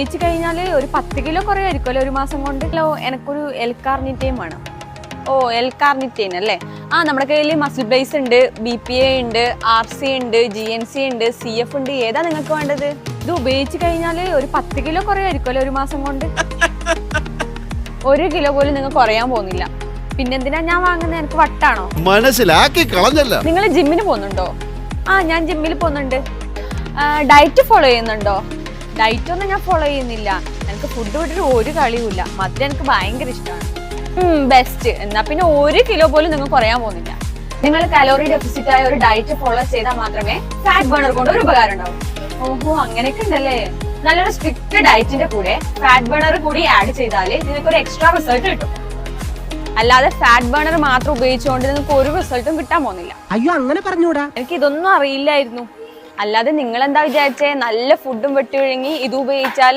കഴിച്ചു കഴിഞ്ഞാൽ ഒരു പത്ത് കിലോ കുറേ ആയിരിക്കുമല്ലോ ഒരു മാസം കൊണ്ട്? ഹലോ എനിക്കൊരു എൽ വേണം. ഓ എൽ കാർണിറ്റൈൻ അല്ലേ? ആ നമ്മുടെ കയ്യിൽ മസിൽ ബേസ് ഉണ്ട് ബി പി എ ഉണ്ട് ആർ സി ഉണ്ട് ജി എൻ സി ഉണ്ട് സി എഫ് ഉണ്ട്. ഏതാ നിങ്ങൾക്ക് വേണ്ടത്? ഇത് ഉപയോഗിച്ച് കഴിഞ്ഞാൽ ഒരു പത്ത് കിലോ കുറേ ആയിരിക്കുമല്ലോ ഒരു മാസം കൊണ്ട്? ഒരു കിലോ പോലും നിങ്ങൾ കുറയാൻ പോകുന്നില്ല. പിന്നെന്തിനാ ഞാൻ വാങ്ങുന്നത് എനിക്ക് വട്ടാണോ? മനസ്സിലാക്കി കളഞ്ഞല്ല. നിങ്ങൾ ജിമ്മിന് പോകുന്നുണ്ടോ? ആ ഞാൻ ജിമ്മിൽ പോകുന്നുണ്ട്. ഡയറ്റ് ഫോളോ ചെയ്യുന്നുണ്ടോ? ഡയറ്റ് ഒന്നും ഞാൻ ഫോളോ ചെയ്യുന്നില്ല. എനിക്ക് ഫുഡ് വിട്ടിട്ട് ഒരു കളിയുമില്ല. മധുരം എനിക്ക് ഭയങ്കര ഇഷ്ടമാണ്. ബെസ്റ്റ് എന്നാ പിന്നെ ഒരു കിലോ പോലും നിങ്ങൾ കുറയാൻ പോകുന്നില്ല. നിങ്ങൾ കലോറി ഡെഫിസിറ്റ് ആയ ഒരു ഡയറ്റ് ഫോളോ ചെയ്താൽ മാത്രമേ ഫാറ്റ് ബേണർ കൊണ്ട് ഒരു ഉപകാരം ഉണ്ടാവും. ഓഹോ അങ്ങനെയൊക്കെ ഉണ്ടല്ലേ? നല്ലൊരു സ്ട്രിക്റ്റ് ഡയറ്റിന്റെ കൂടെ ഫാറ്റ് ബേണർ കൂടി ആഡ് ചെയ്താൽ നിങ്ങൾക്ക് ഒരു എക്സ്ട്രാ റിസൾട്ട് കിട്ടും. അല്ലാതെ ഫാറ്റ് ബേണർ മാത്രം ഉപയോഗിച്ചുകൊണ്ട് നിങ്ങൾക്ക് ഒരു റിസൾട്ടും കിട്ടാൻ പോകുന്നില്ല. അയ്യോ അങ്ങനെ പറഞ്ഞൂടാ. എനിക്ക് ഇതൊന്നും അറിയില്ലായിരുന്നു. അല്ലാതെ നിങ്ങൾ എന്താ വിചാരിച്ചേ? നല്ല ഫുഡും വെട്ടുകഴുങ്ങി ഇത് ഉപയോഗിച്ചാൽ